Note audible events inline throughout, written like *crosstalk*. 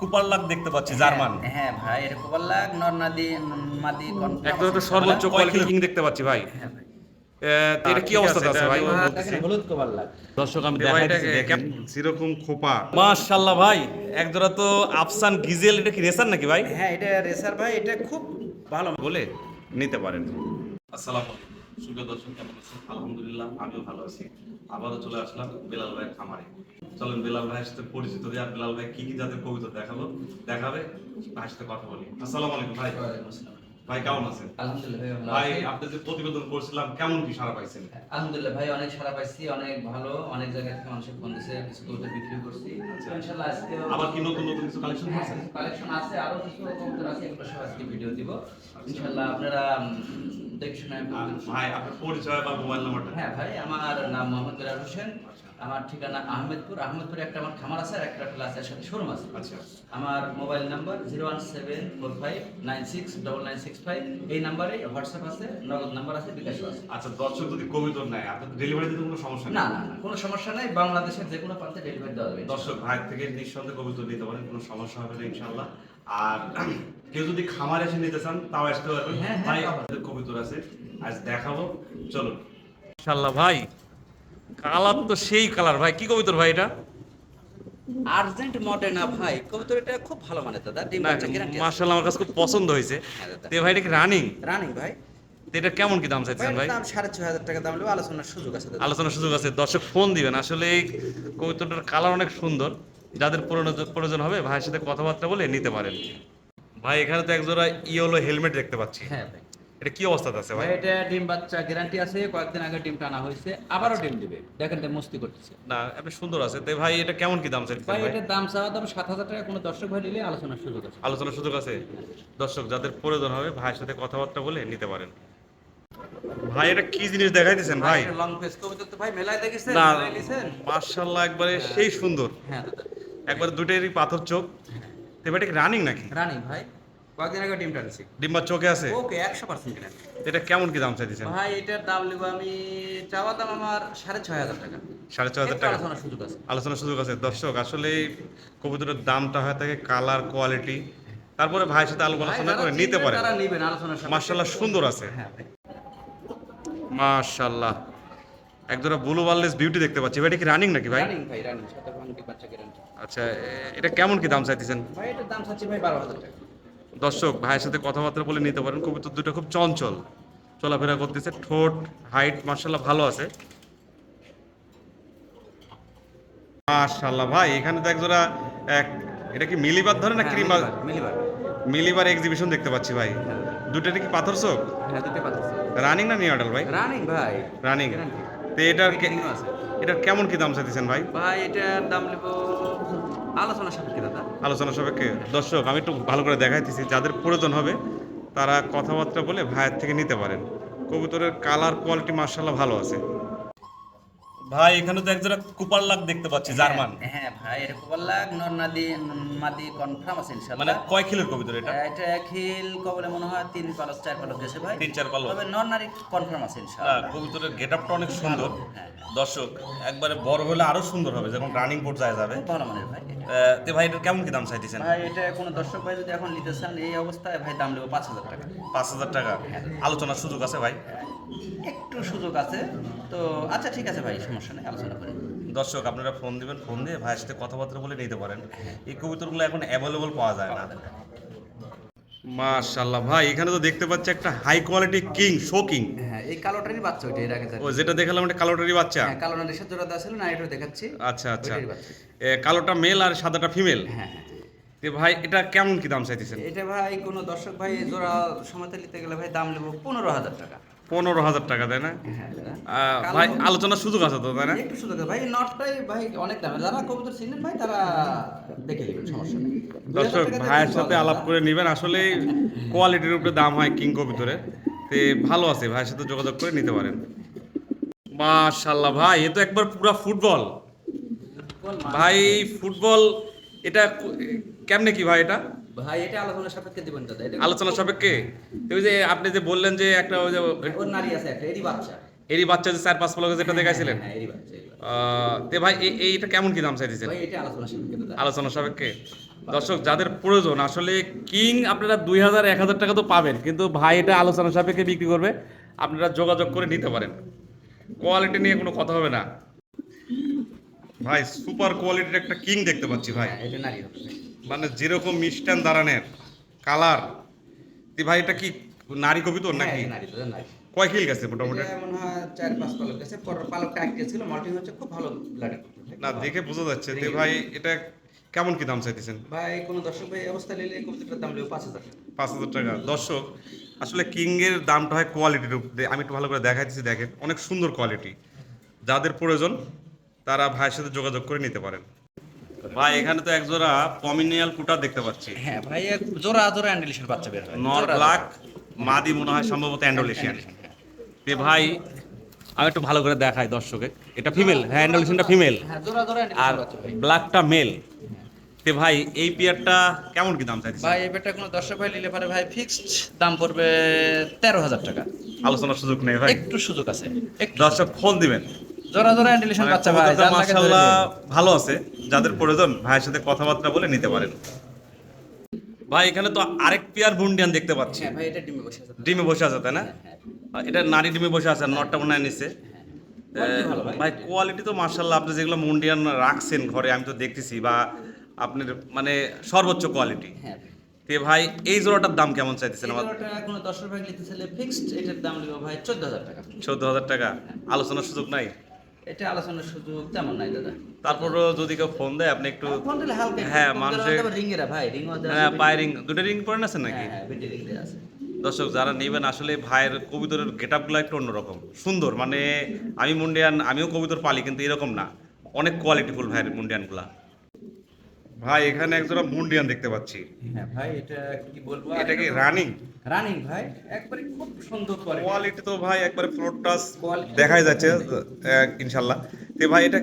Cooper লাগ দেখতে পাচ্ছি জার্মান। হ্যাঁ, হ্যাঁ ভাই এটা কোবাল্লাক নরনাদি মাদি একদম তো সর্বোচ্চ কোয়ালিটি কিং দেখতে পাচ্ছি ভাই। হ্যাঁ এটা কি অবস্থাতে আছে, ভাই? দেখেন হলুদ দর্শক আমি দেখেন। খোপা। মাশাআল্লাহ ভাই তো আফসান গিজেল এটা কি রেসার নাকি ভাই? হ্যাঁ এটা রেসার ভাই এটা খুব ভালো বলে নিতে পারেন। আসসালামু আলাইকুম। সুপ্রিয় দর্শক কেমন আছেন? আলহামদুলিল্লাহ, আমিও ভালো আছি। আবারও চলে আসলাম বেলাল ভাইয়ের খামারে। চলেন, বেলাল ভাইয়ের সাথে পরিচিত দিয়ে আর বেলাল ভাই, কি কি জাতের কবিতা দেখাবো দেখাবে? ভাইয়ের সাথে কথা বলি। আসসালামু আলাইকুম ভাই। ভাই কেমন আছেন? আলহামদুলিল্লাহ ভাই আছি। আপনি যে প্রতিবেদন করছিলাম কেমন কি সারা পাইছেন? আলহামদুলিল্লাহ ভাই অনেক সারা পাইছি অনেক ভালো অনেক জায়গা থেকে মানুষের ফোন দিছে কিছু কবুতর বিক্রি করছি। আচ্ছা। ইনশাআল্লাহ আজকে আবার কি নতুন নতুন কিছু কালেকশন করছেন? কালেকশন আছে আরও কিছু কবুতর আছে এগুলো সব আজকে ভিডিও দিব। ইনশাআল্লাহ আপনারা দেখে শুনে ভাই আপনার পরিচয় বা মোবাইল নাম্বারটা? হ্যাঁ ভাই আমার নাম মোহাম্মদ বেলাল হোসেন। আমার ঠিকানা আহমেদপুর। আহমেদপুরে একটা আমার খামার আছে আর একটা ক্লাসের সাথে শোরুম আছে। আচ্ছা। আমার mobile number zero one seven four five nine six double nine six five এই নাম্বারে হোয়াটসঅ্যাপ আছে নগদ নাম্বার আছে বিকাশ আছে। আচ্ছা দর্শক যদি কবিতর নেয় আপনার ডেলিভারি দিতে কোনো সমস্যা নেই। না না কোনো সমস্যা নাই। বাংলাদেশের যে কোনো প্রান্তে ডেলিভারি দেওয়া যাবে। দর্শক ভাই থেকে নিঃসন্দেহে কবিতর নিতে পারেন কোনো সমস্যা হবে না ইনশাল্লাহ আর কেউ যদি খামার এসে নিতে চান তাও আসতে পারবেন। হ্যাঁ, হ্যাঁ, ভাই কবিতর আছে। আজ দেখাবো। চলো ইনশাল্লাহ ভাই। কালার তো সেই কালার ভাই কি কবিতর ভাই এটা? আর্জেন্ট মডার্ন ভাই কবুতর এটা খুব ভালো মানে দাদা ডিম বাচ্চা গ্যারান্টি মার্শাল্লাহ আমার কাছে খুব পছন্দ হয়েছে। হ্যাঁ, তে ভাই এটা কি রানিং রানিং ভাই। এটা কেমন কি দাম চাইছেন ভাই দাম সাড়ে ছয় হাজার টাকা দাম নেবে আলোচনার সুযোগ আছে আলোচনার সুযোগ আছে দর্শক ফোন দিবেন। আসলে এই কবিতাটার কালার অনেক সুন্দর। যাদের প্রয়োজন- প্রয়োজন হবে ভাইয়ের সাথে কথাবার্তা বলে নিতে পারেন। ভাই এখানে তো একজোড়া ইয়েলো হেলমেট দেখতে পাচ্ছি। হ্যাঁ ভাই। এটা কি অবস্থাতে আছে ভাই? এটা ডিম বাচ্চা গ্যারান্টি আছে কয়েকদিন আগে ডিম টানা হয়েছে আবারও ডিম দিবে। দেখেন এটা মস্তি করতেছে। না আপনি সুন্দর আছে। তে ভাই এটা কেমন কি দাম চাইছেন ভাই এটার দাম চাওয়া দাম সাত হাজার টাকা কোনো দর্শক ভাই নিলে আলোচনার সুযোগ আছে। আলোচনার সুযোগ আছে? দর্শক যাদের প্রয়োজন হবে ভাইয়ের সাথে কথাবার্তা বলে নিতে পারেন। ভাই এটা কি জিনিস দেখাইতেছেন ভাই? লং ফেস কবিতা তো ভাই মেলায় দেখেছেন না? মার্শাল্লাহ একবারে সেই সুন্দর। হ্যাঁ একবারে দুটারই পাথর চোখ। তো এটা রানিং নাকি? রানিং ভাই। কয়েকদিন আগে ডিম টানছি চোখে আছে? ওকে একশো পার্সেন্ট এটা কেমন কি দাম চাইতেছেন? ভাই এটার দাম নেব আমি চাওয়া দাম আমার সাড়ে ছয় হাজার টাকা। সাড়ে ছয় হাজার টাকা? আলোচনার সুযোগ আছে। আলোচনার সুযোগ আছে। দর্শক আসলে কবুতরের দামটা হয়ে থাকে কালার কোয়ালিটি। তারপরে ভাইয়ের সাথে আলোচনা করে নিতে পারে তারা নিবেন মার্শাল্লাহ সুন্দর আছে। হ্যাঁ মার্শাল্লাহ একজোড়া ব্লু ওয়ারলেস বিউটি দেখতে পাচ্ছি। ভাই এটা কি রানিং নাকি ভাই? Running running. আচ্ছা এটা কেমন কি দাম চাইতেছেন? ভাই এটার দাম চাচ্ছি ভাই বারো হাজার টাকা। দর্শক ভাইয়ের সাথে কথাবার্তা বলে নিতে পারেন। কবুতর দুটো খুব চঞ্চল। চলাফেরা করতেছে ঠোঁট হাইট মার্শাল্লাহ ভালো আছে। মার্শাল্লাহ ভাই এখানে তো একজোড়া এক এটা কি মিলিবার ধরে না ক্রিম হ্যাঁ, মিলিবার মিলিবার। এক্সিবিশন দেখতে পাচ্ছি ভাই। দুটোটা কি পাথর চোখ? হ্যাঁ পারতেছি রানিং না নিউ অর্ডার ভাই? রানিং ভাই। রানিং। তো এটার। এটার কেমন কি দাম চাইতেছেন ভাই? ভাই এটার দাম নেব আলোচনা সাপেক্ষে দাদা। আলোচনা সাপেক্ষে। দর্শক আমি একটু ভালো করে দেখাইতেছি যাদের প্রয়োজন হবে তারা কথাবার্তা বলে ভাইয়ের থেকে নিতে পারেন। কবুতরের কালার কোয়ালিটি মার্শাল্লাহ ভালো আছে। ভাই এখানে তো একজোড়া কুপার লাগ দেখতে পাচ্ছি জার্মান। হ্যাঁ, হ্যাঁ ভাই এটা কোবাল্লাক নরনাদি মাদি কনফার্ম আছে মানে ইনশাআল্লাহ কয় কিলোর কবিতর এটা? এটা খিল কবলে মনে হয় তিন পালক চার পালক গেছে ভাই। তিন চার পালক। তবে নরনারি কনফার্ম আছে ইনশাআল্লাহ। কবুতরের গেট আপটা অনেক সুন্দর। হ্যাঁ। দর্শক একবারে বড় হলে আরও সুন্দর হবে যখন রানিং বোর্ড যায় যাবে। ভালো মানের ভাই তে ভাই এটার কেমন কি দাম চাইতেছেন? ভাই এটা কোনো দর্শক ভাই যদি এখন নিতে চান এই অবস্থায় ভাই দাম নেব পাঁচ হাজার টাকা। পাঁচ হাজার টাকা? আলোচনার সুযোগ আছে ভাই? একটু সুযোগ আছে। তো আচ্ছা ঠিক আছে ভাই সমস্যা নেই আলোচনা করি। দর্শক আপনারা ফোন দিবেন ফোন দিয়ে ভাইয়ের সাথে কথাবার্তা বলে নিতে পারেন। এই কবিতাগুলো এখন অ্যাভেলেবল পাওয়া যায় না। মার্শাল্লাহ ভাই এখানে তো দেখতে পাচ্ছি একটা high quality king show king হ্যাঁ এই কালোটারই বাচ্চা ওইটা এর আগে ও যেটা দেখালাম একটা কালোটারই বাচ্চা? হ্যাঁ কালো না দেশের জোড়া দেওয়া ছিল না এটা দেখাচ্ছি। আচ্ছা আচ্ছা। কালোটা মেল আর সাদাটা ফিমেল হ্যাঁ হ্যাঁ তে ভাই এটা কেমন কি দাম চাইতেছেন? এটা ভাই কোনো দর্শক ভাই জোড়া সমাতে নিতে গেলে ভাই দাম নেব পনেরো হাজার টাকা। পনেরো হাজার টাকা তাই না? হ্যাঁ ভাই আলোচনার সুযোগ আছে তো তাই না? একটু সুযোগ ভাই নটটাই ভাই অনেক দাম। যারা কবুতর চিনেন ভাই তারা দেখে নেবেন সমস্যা নেই। দর্শক ভাইয়ের সাথে আলাপ করে নেবেন। আসলে কোয়ালিটির উপরে দাম হয় কিং কবিতরে তে ভালো আছে ভাইয়ের সাথে যোগাযোগ করে নিতে পারেন। মাশাল্লাহ ভাই এ তো একবার পুরো ফুটবল। ভাই ফুটবল এটা কেমনে কি ভাই এটা? ভাই এটা আলোচনা সাপেক্ষে দিবেন দাদা আলোচনা সাপেক্ষে? তো ওই যে আপনি যে বললেন যে একটা ওই যে ওর নারী আছে একটা এরই বাচ্চা। এরই বাচ্চা যে চার পাঁচ পলকে যেটা দেখাইছিলেন? হ্যাঁ। আহ, তে ভাই এইটা কেমন কি দাম চাইতেছেন? আলোচনা সাপেক্ষে দর্শক যাদের প্রয়োজন আসলে কিং আপনারা দুই হাজার এক হাজার টাকা তো পাবেন কিন্তু ভাই এটা আলোচনা সাপেক্ষে বিক্রি করবে আপনারা যোগাযোগ করে নিতে পারেন। কোয়ালিটি নিয়ে কোনো কথা হবে না। ভাই সুপার কোয়ালিটির একটা কিং দেখতে পাচ্ছি ভাই। হ্যাঁ এটা নারী মানে যেরকম মিষ্টান দাঁড়ানের কালার। ভাই এটা কি নারী কবি তো হ্যাঁ নাকি নারী। কয় খিল গেছে মোটামুটি? মনে হয় চার পাঁচ পালক গেছে। পর পালকটা আটকে ছিল মল্টিং হচ্ছে খুব ভালো ব্লাডের না দেখে বোঝা যাচ্ছে। যে ভাই এটা কেমন কি দাম চাইতেছেন? ভাই কোনো দর্শক ভাই অবস্থা নিলে কবিতাটার দাম নেবে পাঁচ হাজার। পাঁচ হাজার টাকা। দর্শক আসলে কিংয়ের দামটা হয় কোয়ালিটির উপরে। আমি একটু ভালো করে দেখাইতেছি দেখেন। অনেক সুন্দর কোয়ালিটি যাদের প্রয়োজন তারা ভাইয়ের সাথে যোগাযোগ করে নিতে পারেন। ভাই এখানে তো এক জোড়া পমিনিয়াল কুটার দেখতে পাচ্ছি। হ্যাঁ ভাই এক জোড়া জোড়া অ্যান্ডেলিশন বাচ্চা বের হয়। নর ব্ল্যাক মাদি মনে হয় সম্ভবত অ্যান্ডোলেশিয়ান তে ভাই আমি একটু ভালো করে দেখাই দর্শকে। এটা ফিমেল হ্যাঁ অ্যান্ডোলেশনটা ফিমেল। হ্যাঁ জোড়া জোড়া আর ব্ল্যাকটা মেল। তে ভাই এই পেয়ারটা কেমন কি দাম চাইছে ভাই এবারটা কোনো দর্শক ভাই নিলে পারে ভাই ফিক্সড দাম পড়বে তেরো হাজার টাকা। আলোচনার সুযোগ নেই ভাই। একটু সুযোগ আছে দর্শক ফোন দিবেন। জোড়া জোড়া বাচ্চা ভাই যার মাশাআল্লাহ ভালো আছে। যাদের প্রয়োজন ভাইয়ের সাথে কথাবার্তা বলে নিতে পারেন। ভাই এখানে তো আরেক পেয়ার বুন্ডিয়ান দেখতে পাচ্ছি। হ্যাঁ ভাই এটা ডিমে বসে আছে। ডিমে বসে আছে তাই না? হ্যাঁ আর এটা নারী ডিমে বসে আছে নটটা মনে হয় নিচে। ভাই। কোয়ালিটি তো মার্শাল্লাহ আপনি যেগুলো মুন্ডিয়ান রাখছেন ঘরে আমি তো দেখতেছি বা আপনার মানে সর্বোচ্চ কোয়ালিটি হ্যাঁ তে ভাই এই জোড়াটার দাম কেমন চাইতেছেন আমার? কোনো দর্শক ভাই নিতে চাইলে ফিক্সড এটার দাম নেবে ভাই চোদ্দ হাজার টাকা। চোদ্দ হাজার টাকা? আলোচনার সুযোগ নাই? এটা আলোচনার সুযোগ তেমন নাই দাদা। তারপরও যদি কেউ ফোন দেয় আপনি একটু ফোন দিলে হালকা হ্যাঁ, মানুষের- রিং এরা ভাই রিং হ্যাঁ পায়ে রিং দুটো রিং পরে আছেন নাকি? হ্যাঁ হ্যাঁ বিটি রিং আছে। দর্শক যারা নেবেন আসলে ভাইয়ের কবিতরের গেট আপগুলো একটু অন্যরকম। সুন্দর মানে আমি মুন্ডিয়ান আমিও কবিতর পালি কিন্তু এরকম না। অনেক কোয়ালিটিফুল ভাইয়ের মুন্ডিয়ানগুলা। ভাই এখানে একজোড়া মুন্ডিয়ান দেখতে পাচ্ছি। হ্যাঁ ভাই এটা কি বলব? এটা কি রানিং? রানিং ভাই একবারে খুব সুন্দর করে। কোয়ালিটি তো ভাই একবারে ফ্লোর টাচ দেখাই যাচ্ছে ইনশাল্লাহ। তে ভাই এটা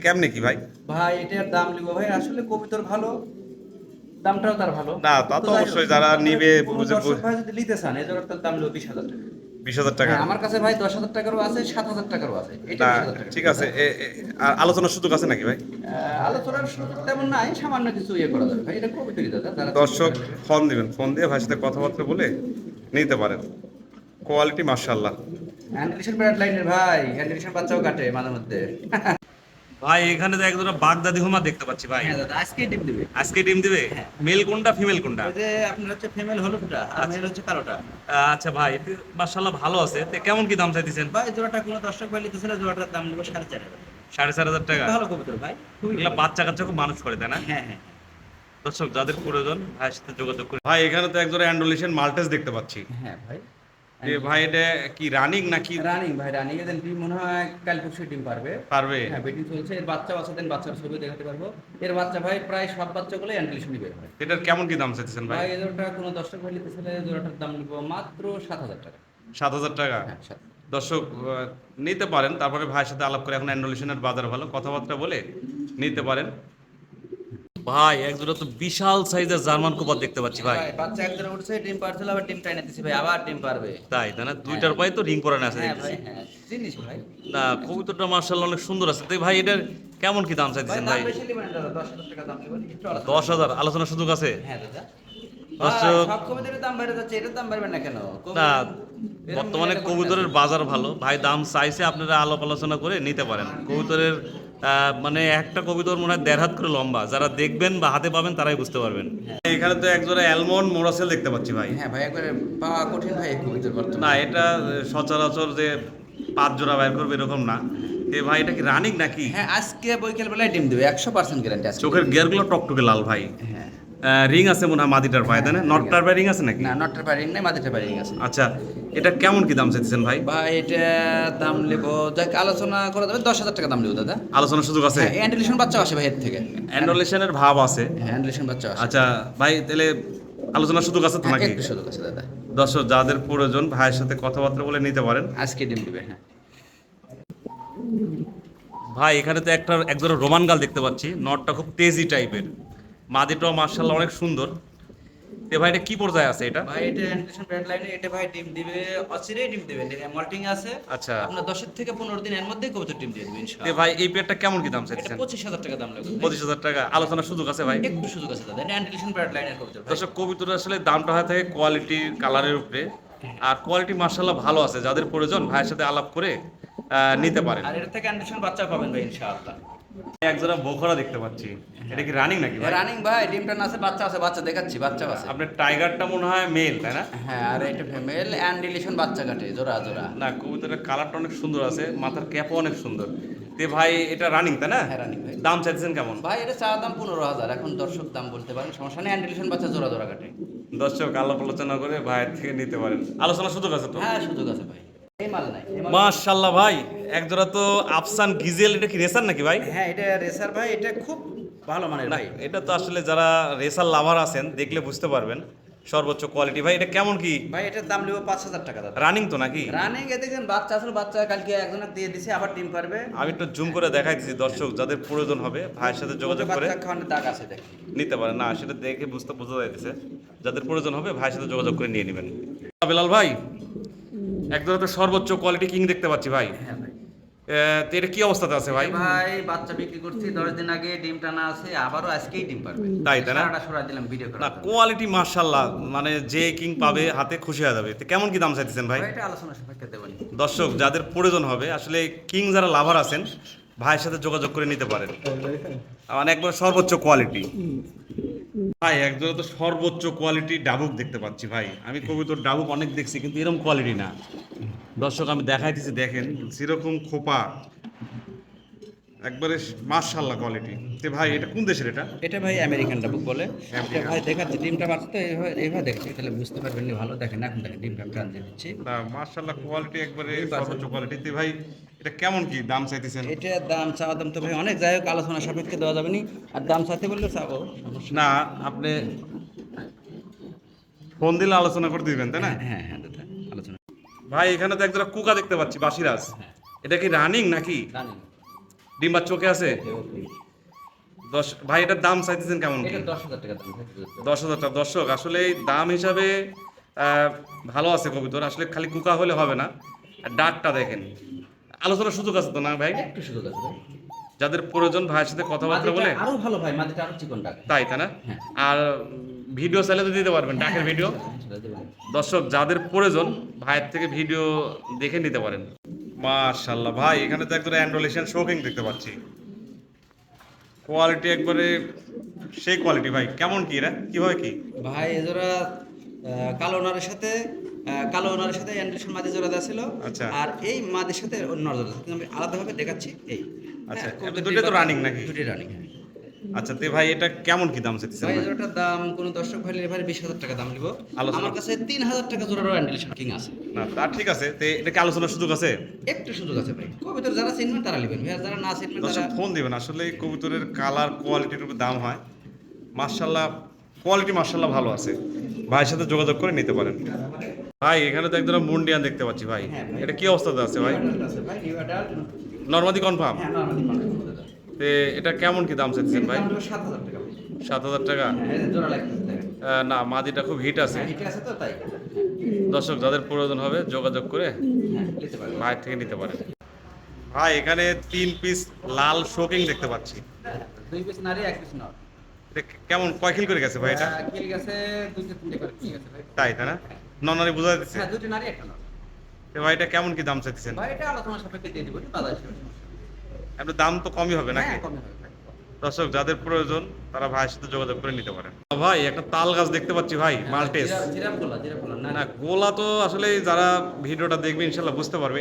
কেমনে কি ভাই? ভাই এটার দাম নিব ভাই আসলে কবিতর ভালো দামটাও তার ভালো। না, তা তো অবশ্যই যারা নিবে বুঝে- ভাই যদি নিতে চান এজন্য তার দাম নিব বিশ হাজার টাকা। বিশ হাজার টাকা। হ্যাঁ, আমার কাছে ভাই দশ হাজার টাকারও আছে সাত হাজার টাকারও আছে। এটা ঠিক আছে আর আলোচনার সুযোগ আছে নাকি ভাই? আলোচনার সুযোগ তেমন নাই সামান্য কিছু ইয়ে করা যাবে। ভাই এটা কবিতরি দাদা দর্শক ফোন দিবেন ফোন দিয়ে ভাই সাথে কথাবার্তা বলে নিতে পারেন। কোয়ালিটি মার্শাল্লাহ ব্র্যান্ড লাইনের ভাই অ্যান্ড্রিশন বাচ্চাও কাটে মাঝে মধ্যে। *laughs* ভাই এখানে তো একজোড়া বাগদাদি হুমা দেখতে পাচ্ছি ভাই। হ্যাঁ আজকে ডিম দিবে। আজকে ডিম দিবে? মেল কোনটা ফিমেল কোনটা? যে আপনার হচ্ছে ফিমেল হলুদটা আর মেল হচ্ছে কালোটা। আচ্ছা ভাই এতে মার্শাল্লাহ ভালো আছে। তে কেমন কি দাম চাইতেছেন? ভাই জোড়াটা কোনো দর্শক ভাই লিখেছিল জোড়াটার দাম নেব সাড়ে চার হাজার। সাড়ে চার হাজার টাকা? ভালো কবিতর ভাই এগুলা বাচ্চা কাচ্চা খুব মানুষ করে তাই না? হ্যাঁ হ্যাঁ দর্শক যাদের প্রয়োজন ভাইয়ের সাথে যোগাযোগ করে। ভাই এখানে তো একজোড়া অ্যান্ডোলেশন মাল্টেস দেখতে পাচ্ছি। হ্যাঁ ভাই। যে ভাই এটা কি রানিং নাকি? রানিং ভাই রানিং এদের ডিম মনে হয় কাল পরশু ডিম পারবে। পারবে। হ্যাঁ বেটিং চলছে। এর বাচ্চা আছে দেন বাচ্চার ছবি দেখাতে পারব। এর বাচ্চা ভাই প্রায় সব বাচ্চাগুলো অ্যান্ডলিশনই বের হয়। এটার কেমন কি দাম চাইতেছেন ভাই? ভাই জোড়াটা কোনো দর্শক ভাই নিতে চাইলে জোড়াটার দাম নিবো মাত্র সাত হাজার টাকা। সাত হাজার টাকা? হ্যাঁ দর্শক নিতে পারেন তারপরে ভাইয়ের সাথে আলাপ করে এখন অ্যান্ডোলেশনের বাজার ভালো। কথাবার্তা বলে নিতে পারেন। ভাই একজোড়া তো বিশাল সাইজের জার্মান কোপার দেখতে পাচ্ছি ভাই। বাচ্চা একজন উঠছে ডিম পারছিল আবার ডিম টাইনে দিছি ভাই আবার ডিম পারবে তাই তাই না? দুইটার পায়ে তো রিং পরানো আছে হ্যাঁ দেখতেছি। ভাই হ্যাঁ জিনিস ভাই। না কবুতরটা মার্শাল্লাহ অনেক সুন্দর আছে। তাই ভাই এটার কেমন কি দাম চাইতেছেন ভাই বেশি নেবেন দাদা দশ হাজার টাকা দাম নেবেন একটু দশ হাজার আলোচনার সুযোগ আছে? হ্যাঁ দাদা। সব কবিতার দাম বেড়ে যাচ্ছে এটার দাম বাড়বে না কেন? না বর্তমানে কবুতরের বাজার ভালো। ভাই দাম চাইছে আপনারা আলাপ আলোচনা করে নিতে পারেন। কবুতরের মানে একটা কবুতর মনে হয় দেড় হাত করে লম্বা। যারা দেখবেন বা হাতে পাবেন তারাই বুঝতে পারবেন। এখানে তো একজোড়া অ্যালমন্ড মোরাসেল দেখতে পাচ্ছি ভাই। হ্যাঁ ভাই একবারে পাওয়া কঠিন ভাই কবিতার বর্তমানে। না এটা সচরাচর যে পাঁচ জোড়া বের করবে এরকম না। এ ভাই এটা কি রানিং নাকি? হ্যাঁ আজকে বৈকাল বেলায় ডিম দেবে একশো পার্সেন্ট গ্যারান্টি চোখের গিয়ারগুলো টকটকে লাল ভাই। হ্যাঁ। রিং আছে মনে হয় মাদিটার পায়ে তাই না? নটটার পায়ে রিং আছে নাকি? না নটটার পারিং নাই মাদিটার পারিং আছে। আচ্ছা এটা কেমন কি দাম চাইতেছেন ভাই? ভাই এটা দাম নেব যাকে আলোচনা করা যাবে দশ হাজার টাকা দাম নেব দাদা। আলোচনার সুযোগ আছে? হ্যাঁ বাচ্চা আসে ভাই এর থেকে। অ্যান্ডোলেশনের ভাব আছে। হ্যাঁ বাচ্চা আসে। আচ্ছা ভাই তাহলে আলোচনার সুযোগ আছে তো হ্যাঁ, নাকি? একটু সুযোগ আছে দাদা। দর্শক যাদের প্রয়োজন ভাইয়ের সাথে কথাবার্তা বলে নিতে পারেন। আজকে ডিম দিবে হ্যাঁ। ভাই এখানে তো একটা একজোড়া রোমান গাল দেখতে পাচ্ছি। নটটা খুব তেজি টাইপের মাদিটাও মার্শাল্লাহ অনেক সুন্দর। তে ভাই এটা কি পর্যায়ে আছে এটা? ভাই এটা অ্যান্টিশন ব্র্যান্ড লাইনে এটা ভাই ডিম দিবে অচিরেই ডিম দিবে। মল্টিং আছে। আচ্ছা। আপনার দশের থেকে পনেরো দিন এর কবুতর ডিম দিয়ে দিবে তে ইনশাআল্লাহ ভাই এই পেয়ারটা কেমন কি দাম চাইছেন? পঁচিশ হাজার টাকা দাম লাগবে। পঁচিশ হাজার টাকা। আলোচনার সুযোগ আছে ভাই? একটু সুযোগ আছে দাদা এটা অ্যান্টিশন ব্র্যান্ড লাইনের কবুতর দর্শক কবিতর আসলে দামটা হয়ে থাকে কোয়ালিটি কালারের উপরে। আর কোয়ালিটি মার্শাল্লাহ ভালো আছে। যাদের প্রয়োজন ভাইয়ের সাথে আলাপ করে নিতে পারেন। আর এটা থেকে অ্যান্টিশন বাচ্চা পাবেন ভাই ইনশাআল্লাহ। একজোড়া বোখরা দেখতে পাচ্ছি। এটা কি রানিং নাকি রানিং ভাই ডিমটা না আছে বাচ্চা আছে বাচ্চা দেখাচ্ছি বাচ্চা আছে। আপনার টাইগারটা মনে হয় মেল তাই না? হ্যাঁ আর এটা ফিমেল অ্যান্ডিলিশন বাচ্চা কাটে জোড়া জোড়া। না কবুতরের কালারটা অনেক সুন্দর আছে মাথার ক্যাপও অনেক সুন্দর। তে ভাই এটা রানিং তাই না? হ্যাঁ, running ভাই। দাম চাইছেন কেমন? ভাই এটা চাওয়া দাম পনেরো হাজার এখন দর্শক দাম বলতে পারেন সমস্যা নেই অ্যান্ডিলিশন বাচ্চা জোড়া জোড়া কাটে। দর্শক আলাপ আলোচনা করে ভাইয়ের থেকে নিতে পারেন। আলোচনার সুযোগ আছে তো? হ্যাঁ সুযোগ আছে ভাই। মাশাল্লাহ ভাই তো আফসান গিজেল এটা কি রেসার নাকি ভাই? হ্যাঁ এটা রেসার ভাই এটা খুব ভালো মানের ভাই। এটা তো আসলে যারা রেসার লাভার আছেন দেখলে বুঝতে পারবেন সর্বোচ্চ কোয়ালিটি। ভাই এটা কেমন কি? ভাই এটার দাম নেব পাঁচ হাজার টাকা দাদা। রানিং তো নাকি? রানিং এ দেখেন বাচ্চা আসলে বাচ্চা কালকে দিয়ে দিছে আবার ডিম পারবে। আমি একটু জুম করে দেখাই দিচ্ছি দর্শক যাদের প্রয়োজন হবে ভাইয়ের সাথে যোগাযোগ করে। দাগ আছে দেখেন। নিতে পারেন না সেটা দেখে বুঝতে বোঝা যাইতেছে। যাদের প্রয়োজন হবে ভাইয়ের সাথে যোগাযোগ করে নিয়ে নেবেন। বেলাল ভাই একদম তো সর্বোচ্চ কোয়ালিটি কিং দেখতে পাচ্ছি ভাই। হ্যাঁ ভাই। তো এটা কি অবস্থাতে আছে ভাই? ভাই বাচ্চা বিক্রি করছি দশ দিন আগে ডিম টানা আছে আবারও আজকেই ডিম পারবে। তাই, তাই না? সারাটা সরাই দিলাম ভিডিও করে না কোয়ালিটি মার্শাল্লাহ মানে যে কিং পাবে হাতে খুশি হয়ে যাবে। তো কেমন কি দাম চাইতেছেন ভাই? ভাই এটা আলোচনা সাপেক্ষে দেবেন দর্শক যাদের প্রয়োজন হবে আসলে কিং যারা লাভার আছেন ভাইয়ের সাথে যোগাযোগ করে নিতে পারেন। মানে একবার সর্বোচ্চ কোয়ালিটি ভাই একজন তো সর্বোচ্চ কোয়ালিটি ডাবুক দেখতে পাচ্ছি ভাই। আমি কবিতর ডাবুক অনেক দেখছি কিন্তু এরকম কোয়ালিটি না। দর্শক আমি দেখাইতেছি দেখেন সেরকম খোপা। একবারে মার্শাল্লাহ কোয়ালিটি তে ভাই এটা কোন দেশের এটা? এটা ভাই আমেরিকান ডাবুক বলে। এটা ভাই দেখাচ্ছি ডিমটা বাচ্চা তো এইভাবে এইভাবে দেখছি তাহলে বুঝতে পারবেন ভালো। দেখেন এখন দেখেন ডিমটা টান দিয়ে দিচ্ছি। না মার্শাল্লাহ কোয়ালিটি একবারে সর্বোচ্চ কোয়ালিটি তে ভাই এটা কেমন কি দাম চাইতেছেন? এটার দাম চাওয়া দাম তো ভাই অনেক। যাই হোক আলোচনা সাপেক্ষে দেওয়া যাবে নি। আর দাম চাইতে বললে চাবো না আপনি ফোন দিলে আলোচনা করে দিবেন তাই না? হ্যাঁ হ্যাঁ দাদা আলোচনা। ভাই এখানে তো একজোড়া কুকা দেখতে পাচ্ছি বাসিরাজ। এটা কি রানিং নাকি? জানি ডিম্বার চোখে আছে? দশ ভাই এটার দাম চাইতেছেন কেমন দশ হাজার টাকা দর্শক আসলে এই দাম হিসাবে ভালো আছে কবিতর। আসলে খালি কুকা হলে হবে না। আর ডাকটা দেখেন। আলোচনার সুযোগ আছে তো না ভাই? একটু সুযোগ আছে ভাই। যাদের প্রয়োজন ভাইয়ের সাথে কথাবার্তা বলে? আরও ভালো ভাই মাদিটা আরও চিকন ডাক। তাই তাই না? হ্যাঁ। আর ভিডিও চাইলে তো দিতে পারবেন ডাকের ভিডিও। দর্শক যাদের প্রয়োজন ভাইয়ের থেকে ভিডিও দেখে নিতে পারেন। মাশাল্লাহ ভাই এখানে তো একদম অ্যান্ড্রোলেশন শোকিং দেখতে পাচ্ছি। কোয়ালিটি একবারে সেই কোয়ালিটি ভাই। কেমন কি এরা কীভাবে কি? ভাই এজোড়া আহ, কালো ওনারের সাথে কালো ওনারের সাথে অ্যান্ডারসন মাদি জোড়া দেওয়া ছিল। আচ্ছা। আর এই মাদের সাথে অন্য জোড়া। কিন্তু আমি আলাদাভাবে দেখাচ্ছি এই। আচ্ছা, হ্যাঁ, কবুতর দুটোই তো running নাকি? দুটোই রানিং হ্যাঁ। আচ্ছা তে ভাই এটা কেমন কি দাম চাইতেছেন ভাই? জোড়াটার দাম কোনো দর্শক ভাই ভাই বিশ হাজার টাকা দাম নিব। আমার কাছে তিন হাজার টাকা জোড়ারও অ্যান্ডেলেশন কিং আছে। না তা ঠিক আছে। তে এটা কি আলোচনার সুযোগ আছে? একটু সুযোগ আছে ভাই। কবিতর যারা চিনবেন তারা নেবেন। ভাই যারা না চিনবেন তারা ফোন দিবেন। আসলে কবুতরের কালার কোয়ালিটির উপর দাম হয়। মার্শাল্লাহ কোয়ালিটি মার্শাল্লাহ ভালো আছে। ভাইয়ের সাথে যোগাযোগ করে নিতে পারেন। ভাই এখানে তো একদম মুন্ডিয়ান দেখতে পাচ্ছি ভাই। হ্যাঁ, এটা কি অবস্থাতে আছে ভাই? ভাই নর্মাদি কনফার্ম হ্যাঁ তে এটা কেমন কি দাম চাইছেন ভাই? সাত হাজার টাকা। ভাই হ্যাঁ না মাদিটা খুব হিট আছে। দর্শক যাদের প্রয়োজন হবে যোগাযোগ করে ভাইয়ের থেকে নিতে পারেন। ভাই এখানে তিন পিস লাল শোকিং দেখতে পাচ্ছি। দুই পিস নারী এক পিস নর। কেমন কয় খিল করে গেছে ভাই এটা? কিল গেছে দুইটা তিনটে করে কিল গেছে ভাই। তাই তাই না? ননারি বুঝা যাচ্ছে হ্যাঁ দুটো নারী একটা তো ভাই এটা কেমন কি দাম চাইতেছেন? ভাই এটা আলোচনা সাপেক্ষে দিয়ে দিব বাজার হিসেবে দাম তো কমই হবে নাকি? হ্যাঁ হবে দর্শক যাদের প্রয়োজন তারা ভাইয়ের সাথে যোগাযোগ করে নিতে পারেন। ভাই একটা তাল গাছ দেখতে পাচ্ছি ভাই মাল্টেস। জিরাফ গোলা না না। গোলা তো আসলে যারা ভিডিওটা দেখবে ইনশাল্লাহ বুঝতে পারবে।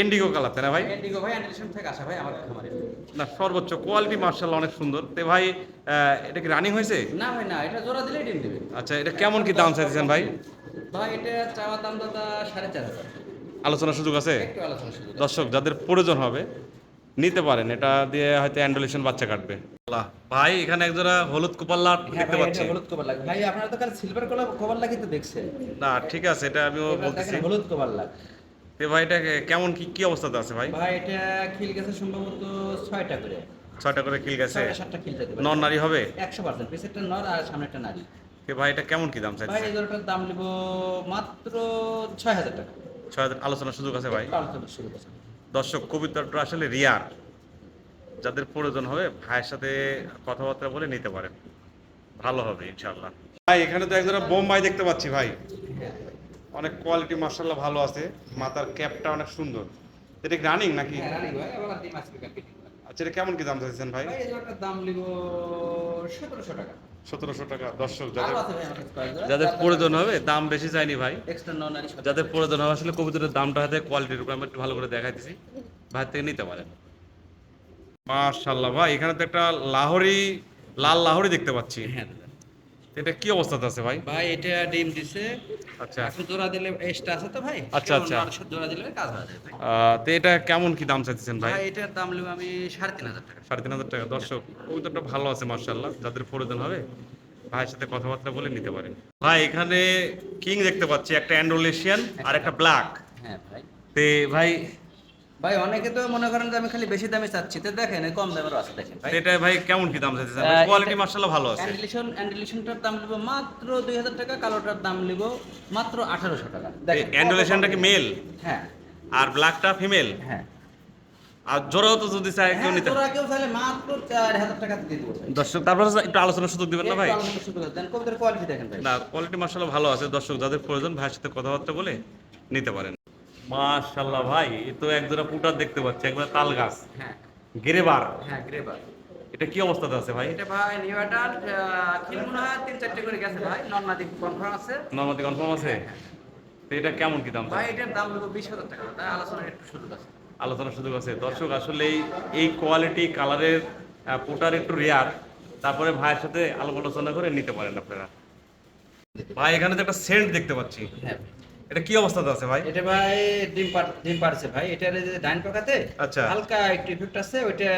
এন্ডিগো কালার তাই না ভাই? ইন্ডিগো ভাই থেকে আসা ভাই আমার না সর্বোচ্চ কোয়ালিটি মার্শাল অনেক সুন্দর। তে ভাই এটা কি রানিং হয়েছে? না ভাই না এটা জোড়া দিলেই ডিম দেবে। আচ্ছা এটা কেমন কি দাম চাইতেছেন ভাই? ভাই এটা চাওয়ার দাম দাদা সাড়ে চার হাজার। আলোচনার সুযোগ আছে? একটু আলোচনা শুরু দর্শক যাদের প্রয়োজন হবে নিতে পারেন। এটা দিয়ে হয়তো অ্যান্ডোলেশন বাচ্চা কাটবে। ভাই এখানে একজোড়া হলুদ কুপাল্লা হ্যাঁ দেখতে পাচ্ছি। হলুদ ভাই আপনারা তো কাল সিলভার কভার কভার লাগিয়ে তো দেখছেন। না ঠিক আছে এটা আমিও বলতেছি। হলুদ লাগ তে ভাই এটা কেমন কি কি অবস্থাতে আছে ভাই? ভাই এটা খিল গেছে সম্ভবত ছয়টা করে। ছয়টা করে কিল গেছে? ছয়টা সাতটা খিল যেতে পারে। নন নারী হবে? একশো পার্সেন্ট। পিছেরটা নর আর সামনেরটা নারী। এ ভাই এটা কেমন কি দাম ভাই চাইছে এই জোড়াটার দাম নেব মাত্র ছয় হাজার টাকা। ছয় হাজার আলোচনার সুযোগ আছে ভাই? আলোচনা শুরু করছি দর্শক কবিতাটা আসলে রিয়ার। যাদের প্রয়োজন হবে ভাইয়ের সাথে কথাবার্তা বলে নিতে পারেন। ভালো হবে ইনশাল্লাহ ভাই এখানে তো একজোড়া বোম্বাই দেখতে পাচ্ছি ভাই। অনেক কোয়ালিটি মার্শাল্লাহ ভালো আছে। মাথার ক্যাপটা অনেক সুন্দর। এটা কি রানিং নাকি? হ্যাঁ রানি ভাই আবার আচ্ছা এটা কেমন কি দাম চাইছেন ভাই? দাম নেব সতেরোশো টাকা। সতেরোশো টাকা। দর্শক যাদের। যাদের প্রয়োজন হবে দাম বেশি চাইনি ভাই। যাদের প্রয়োজন হবে আসলে কবুতরের দামটা হাতে কোয়ালিটির উপর আমি একটু ভালো করে দেখাইতেছি। ভাই থেকে নিতে পারেন। মাশাল্লাহ ভাই এখানে তো একটা লাহোরি লাল লাহোরি দেখতে পাচ্ছি। হ্যাঁ এটা কি অবস্থাতে আছে ভাই? ভাই এটা ডিম দিছে। আচ্ছা। এখন জোড়া দিলে এক্সট্রা আছে তো ভাই? আচ্ছা, আচ্ছা। জোড়া দিলে কাজ হয়ে যাবে তো এটা কেমন কি দাম চাইতেছেন ভাই? ভাই এটার দাম নেব আমি সাড়ে তিন হাজার টাকা। সাড়ে তিন হাজার টাকা। দর্শক কবুতরটা ভালো আছে মার্শাল্লাহ যাদের প্রয়োজন হবে ভাইয়ের সাথে কথাবার্তা বলে নিতে পারেন। ভাই এখানে কিং দেখতে পাচ্ছি একটা অ্যান্ড্রোলেশিয়ান আর একটা ব্ল্যাক। হ্যাঁ ভাই। তে ভাই ভাই অনেকে তো মনে করেন যে আমি খালি বেশি দামে চাচ্ছি। তো দেখেন কম দামেরও আছে দেখেন ভাই। এটা ভাই কেমন কি দাম চাইতেছেন কোয়ালিটি মার্শাল্লাহ ভালো আছে। অ্যান্ডিলিশন অ্যান্ডিলিশনটার দাম মাত্র দুই হাজার টাকা কালোটার দাম নেব মাত্র আঠারোশো টাকা। দেখেন, অ্যান্ড্রোলেশনটা কি মেল হ্যাঁ। আর ব্ল্যাকটা ফিমেল হ্যাঁ। আর জোড়াও তো যদি কেউ হ্যাঁ নিতে তোরা কেউ তাহলে মাত্র চার হাজার টাকা দিয়ে দেবো দর্শক তারপর একটু আলোচনার সুযোগ দিবেন না ভাই? আলোচনা শুরু দেন কবিতার কোয়ালিটি দেখেন ভাই। না কোয়ালিটি ভালো আছে। দর্শক যাদের প্রয়োজন ভাইয়ের সাথে কথাবার্তা বলে নিতে পারেন। মাশাল্লাহ ভাই এ তো এক জোড়া পুটার দেখতে পাচ্ছি একবার তাল গাছ। হ্যাঁ। গেরেবার। হ্যাঁ গ্রেবার। এটা কি অবস্থাতে আছে ভাই? এটা ভাই কিল তিন চারটে করে গেছে ভাই নর্মাদি কনফার্ম আছে। নর্মাদি কনফার্ম আছে? তো এটা কেমন কি দাম ভাই এটার দাম হলো টাকা তাই আলোচনার একটু সুযোগ আছে। আলোচনার সুযোগ আছে। দর্শক আসলে এই- কোয়ালিটি কালারের পোটার একটু রেয়ার তারপরে ভাইয়ের সাথে আলোচনা করে নিতে পারেন আপনারা। ভাই এখানে তো একটা সেন্ট দেখতে পাচ্ছি। হ্যাঁ। এটা কি অবস্থাতে আছে ভাই? এটা ভাই ডিম পার ডিম পারছে ভাই। এটার যে ডাইন পাকাতে আচ্ছা। হালকা একটু ইফেক্ট আছে ওইটা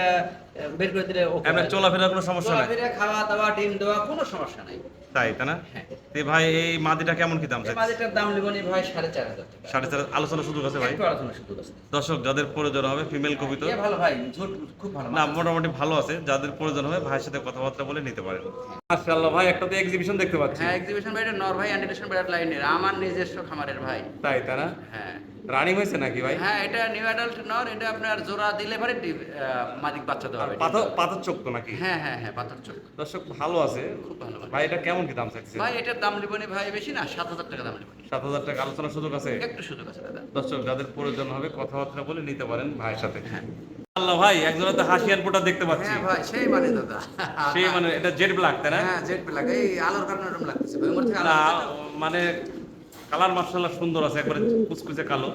বের করে দিলে ওকে আমরা চলাফেরার কোনো সমস্যা নাই? চলাফেরা খাওয়া দাওয়া ডিম দেওয়া কোনো সমস্যা নাই। তাই তাই না? হ্যাঁ। তো ভাই এই মাদিটা কেমন কি দাম এই ভাই টাকা। আলোচনার আছে ভাই? আলোচনা আছে। দর্শক যাদের প্রয়োজন হবে ফিমেল কবিতা তো। ভালো ভাই ঝুট খুব ভালো না মোটামুটি ভালো আছে যাদের প্রয়োজন হবে ভাইয়ের সাথে কথাবার্তা বলে নিতে পারেন। মাশাআল্লাহ ভাই একটা তো এক্সিবিশন দেখতে পাচ্ছি। হ্যাঁ এক্সিবিশন ভাই এটা নর ভাই লাইনের আমার নিজস্ব খামারের ভাই। তাই তারা হ্যাঁ। রানিং হয়েছে নাকি ভাই? হ্যাঁ এটা নিউ অ্যাডাল্ট নর এটা আপনার জোড়া দিলে পরে মাদিক বাচ্চা দেওয়া হবে পাথর পাথর চোখ তো নাকি? হ্যাঁ হ্যাঁ হ্যাঁ পাথর চোখ। দর্শক ভালো আছে। খুব ভালো ভাই এটা কেমন কি দাম চাইছে ভাই এটার দাম নিবনি ভাই বেশি না সাত হাজার টাকা দাম নিবনি সাত হাজার টাকা আলোচনার সুযোগ আছে? একটু সুযোগ আছে দাদা। দর্শক যাদের প্রয়োজন হবে কথাবার্তা বলে নিতে পারেন ভাইয়ের সাথে। হ্যাঁ। আল্লাহ ভাই একজনের তো হাসিয়ান পোটা দেখতে পাচ্ছি। হ্যাঁ ভাই সেই মানে দাদা। সেই মানে এটা জেড ব্ল্যাক তাই না? হ্যাঁ জেড ব্ল্যাক এই আলোর কারণে এরকম লাগতেছে। ভাই ওমর থেকে আলো। মানে কালার মার্শাল্লাহ সুন্দর আছে একবারে কুচকুচে কালো।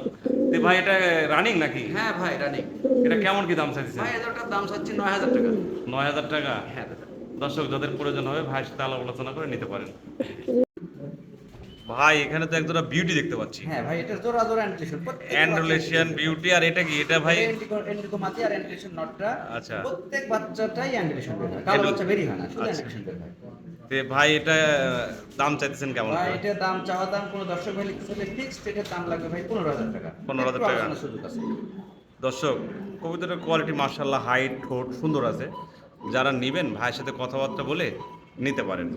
তো ভাই এটা রানিং নাকি? হ্যাঁ ভাই রানিং এটা কেমন কি দাম চাইছে ভাই এটার দাম চাচ্ছি নয় হাজার টাকা। নয় হাজার টাকা? হ্যাঁ দর্শক যাদের প্রয়োজন হবে ভাই সাথে আলোচনা করে নিতে পারেন। ভাই এখানে তো একজোড়া বিউটি দেখতে পাচ্ছি। হ্যাঁ ভাই এটার জোড়া জোড়া অ্যান্ডিলেশন অ্যান্ড্রোলেশিয়ান বিউটি আর এটা কি? এটা ভাই এন্ডিকো মাতি আর অ্যান্ডিলেশন নটটা আচ্ছা। প্রত্যেক বাচ্চাটাই অ্যান্ডিলেশন হয়। কালো বাচ্চা বেরি হয় না শুধু আচ্ছা। অ্যান্ডিলেশন বের হয়। তে ভাই এটা দাম চাইতেছেন কেমন ভাই এটা দাম চাওয়া দাম কোনো দর্শক ভাই লিখতে ফিক্সড এটা দাম লাগবে ভাই পনেরো হাজার টাকা। 15,000 হাজার টাকা। আলোচনার সুযোগ আছে। দর্শক কবিতাটার কোয়ালিটি মার্শাল্লাহ হাইট ঠোঁট সুন্দর আছে। যারা নেবেন ভাইয়ের সাথে কথাবার্তা বলে নিতে পারেন।